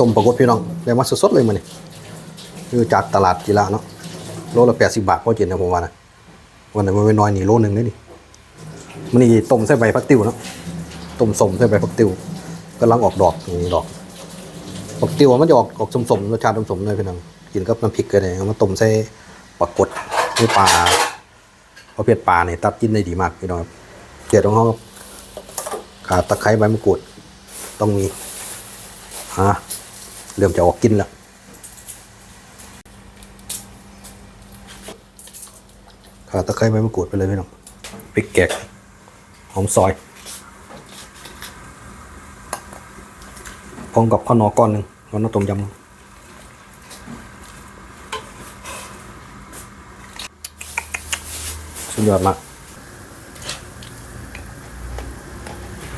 ต้มปลากดพี่น้องได้มาสดๆเลยมันนี่คือจากตลาดกีฬาเนาะโลละแปดสิบบาทพอเจ็ดนะผมว่านะวันนั้นมันไม่น้อยนี่โลหนึ่งเลยนี่มันนี่ต้มใส่ใบพักติวเนาะต้มสมใส่ใบพักติวกำลังออกดอกนี่ดอกพักติวมันจะออกออกสมๆรสชาติสมๆเลยพี่น้องกินกับน้ำพริกกันเลยมาต้มใส่ปลากดหรือปลาประเภทปลาเนี่ยตัดกินได้ดีมากพี่น้องเกียรติของเขาครับขาตะไคร้ใบมะกรูดต้องมีฮะ เริ่มจะออกกินแล้วขาตะไคร้ใบมะกรูดไปเลยพี่น้องพริกแกงหอมซอย พร้อมกับข้าวหนอก้อนหนึ่งข้าวหนอต้มยำสุดยอดมาก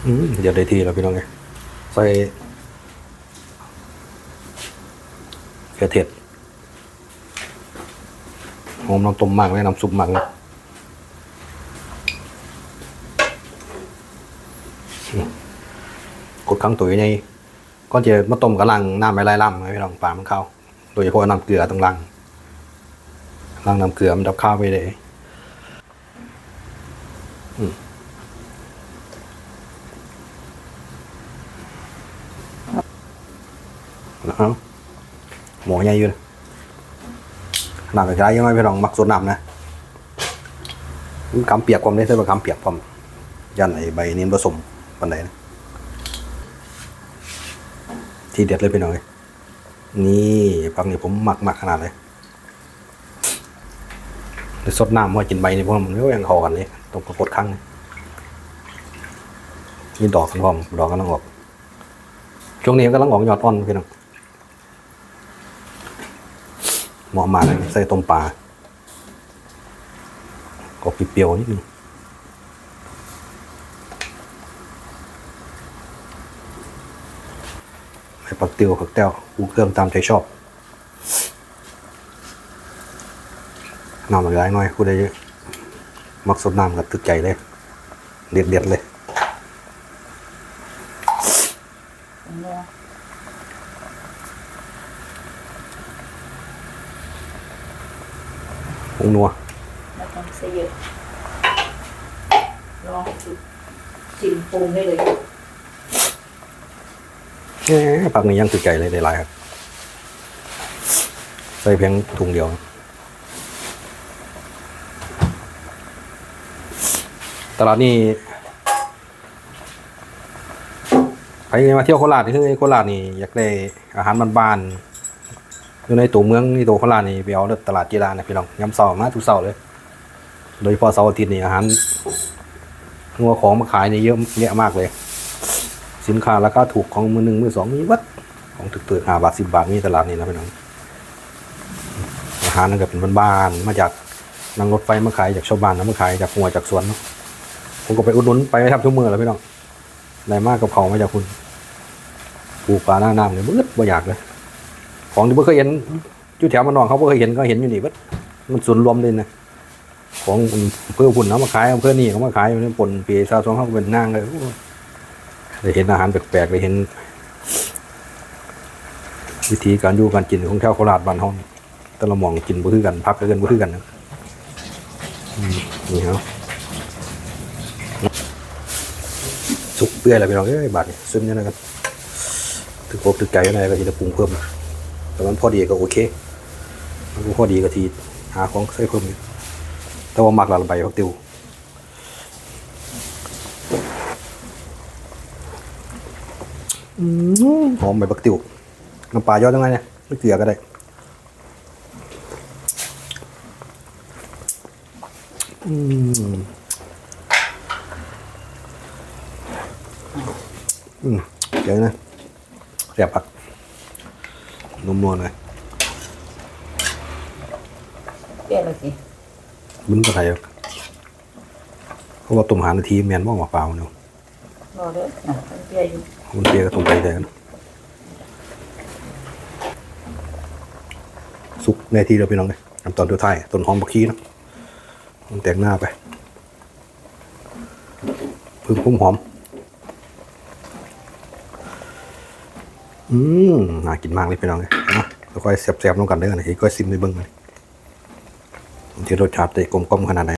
อืมเดี๋ยวได้ทีแล้วพี่น้องไงใส่ เกลือเทศหอมน้ำต้มมากเลยน้ำซุปมากเลยกดข้างตัวใหญ่ก่อนจะมาต้มกระลังน้ำไม่ไล่ล่ำให้พี่น้องปลามันเข้า โดยเฉพาะน้ำเกลือต้องลังลังน้ำเกลือมันดับข้าวไปเลยอืมนะ หมอใหญ่อยู่นหนักกระชายยังไงพี่น้องมักสดน้ำนะมันคำเปียกความได้ใช่ป่ะคำเปียกความยันไอใบนี้ผสมปันไหนนะทีเด็ดเลยพี่น้องเลยนี่ฟังนี่ผมหมักหมักขนาดเลยเดี๋ยวสดน้ำว่ากินใบนี่พวกมันก็ยังคอกันเลยต้องกดครั้งนี่นี่ดอกกันพร้อมดอกกำลังออกช่วงนี้กำลังออกยอดอ่อนพี่น้อง เหมาะมากเลยใส่ต้มปลาก็เปรี้ยวนิดนึงใส่ปักเตียวผักแต้วปรุงเครื่องตามใจชอบน้ำหน่อยหน่อยพูดได้เยอะมักสดน้ำกับตึกใจเลย เด็ดเด็ดๆเลย ผงนัวไม่ต้องใส่เยอะลองสุดจิ้มปรุงได้เลยแหมผักนี้ยังตึกใจเลยได้หลายครับใส่เพียงถุงเดียว ตลาดนี้ใครมาเที่ยวโคราชที่โคราชนี่อยากได้อาหารบ้านๆ อยู่ในตัวเมืองนี่ตัวโคราชนี่ไปเอาเด้อตลาดกีฬานะพี่น้องย้ำเสาร์มาทุกเสาร์เลย โดยเฉพาะเสาร์อาทิตย์นี่อาหารงัวของมาขายนี่เยอะแยะมากเลย สินค้าราคาถูกของมือหนึ่งมือสองมีวัดของถึกเตือห้าบาทสิบบาทมีตลาดนี่นะพี่น้องอาหารนั่นก็เป็นบ้านๆมาจากนั่งรถไฟมาขายจากชาวบ้านนะมาขายจากหัวจากสวนเนาะผมก็ไปอุดหนุนไปแทบทุกมือแล้วพี่น้องได้มากกับเขามาจากคุณปลูกปลาหน้าน้ำเนี่ยมืดบ่อยากเลย ของที่เพิ่เคยเห็นอยู่แถวมันนองเขาเพิ่เคยเห็นก็เห็นอยู่นี่วัดมันส่วนรวมเลยนะของเพื่อพุ่นเอามาขายเพื่อนี่เขามาขายอยู่ในปนปีซาซองเขาเป็นนางเลยได้เห็นอาหารแปลกๆได้เห็น วิธีการอยู่การกินของชาวโคราชบ้านเฮานี่แต่ละมองกินบ่คือกันพักกันบ่คือกันนะนี่ครับสุกเปื่อยแล้วพี่น้องเอ้ยบาดนี่ซึมยังไงกันถึกอกถึกใจยังไงก็จะปรุงเพิ่ม แต่มันพอดีก็โอเค มันบ่พอดีก็ทีหาของใส่เพิ่มอีกแต่ว่ามักละใบพักติวอืมหอมใบบักติวน้ำปลายอดยังไงเนี่ยไม่เกลือก็ได้อืมอืมเดี๋ยวนะแสบผัก นุ่มนวลเลยเปรี้ยวเลยสิมึนก็ไทยเพราะว่าต้มหานาทีแมนบ้องเปล่าๆเนาะรอเด้อนะมันเปรี้ยวอยู่มันเปียก็ต้มไปเลยนะสุกในทีเดียวพี่น้องเลยน้ำตอนตัวท้ายต้นหอมบักขี้เนาะมันแต่งหน้าไปพึ่งพุ่มหอม อืมน่ากินมากเลยพี่น้องเลยนาะค่อยๆแซ่บๆลงกันเด้อนะค่อยซิมไปเบิ้งเลยที่รสชาติจะกลมขนาดไหน